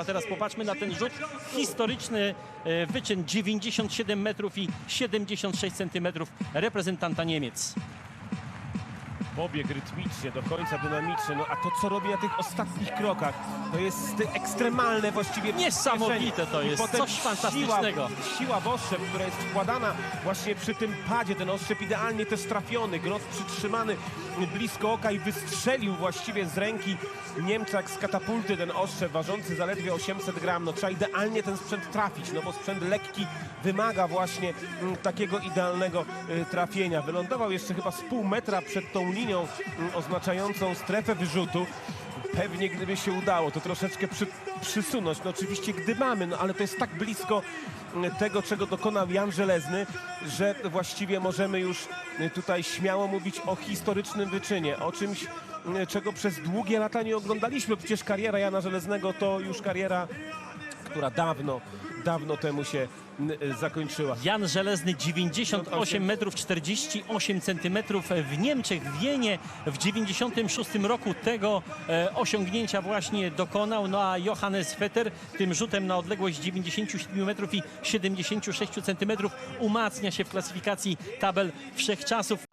A teraz popatrzmy na ten rzut. Historyczny e, wyczyn 97 metrów i 76 centymetrów reprezentanta Niemiec. Pobieg rytmicznie, do końca dynamiczny, no a to co robi na tych ostatnich krokach, to jest ekstremalne właściwie Niesamowite to jest, potem coś fantastycznego. Siła, siła w oszczep, która jest wkładana właśnie przy tym padzie, ten oszczep idealnie też trafiony, grot przytrzymany blisko oka i wystrzelił właściwie z ręki Niemczak z katapulty ten oszczep ważący zaledwie 800 gram. No trzeba idealnie ten sprzęt trafić, no bo sprzęt lekki wymaga właśnie mm, takiego idealnego y, trafienia. Wylądował jeszcze chyba z pół metra przed tą linią mm, oznaczającą strefę wyrzutu. Pewnie gdyby się udało to troszeczkę przy, przysunąć. No oczywiście gdy mamy, no ale to jest tak blisko mm, tego, czego dokonał Jan Żelezny, że właściwie możemy już y, tutaj śmiało mówić o historycznym wyczynie, o czymś, czego przez długie lata nie oglądaliśmy. Przecież kariera Jana Żeleznego to już kariera, która dawno, dawno temu się zakończyła. Jan Żelezny 98 metrów 48 centymetrów w Niemczech, w Wienie w 96 roku tego e, osiągnięcia właśnie dokonał. No a Johannes Vetter tym rzutem na odległość 97 metrów i 76 centymetrów umacnia się w klasyfikacji tabel wszechczasów.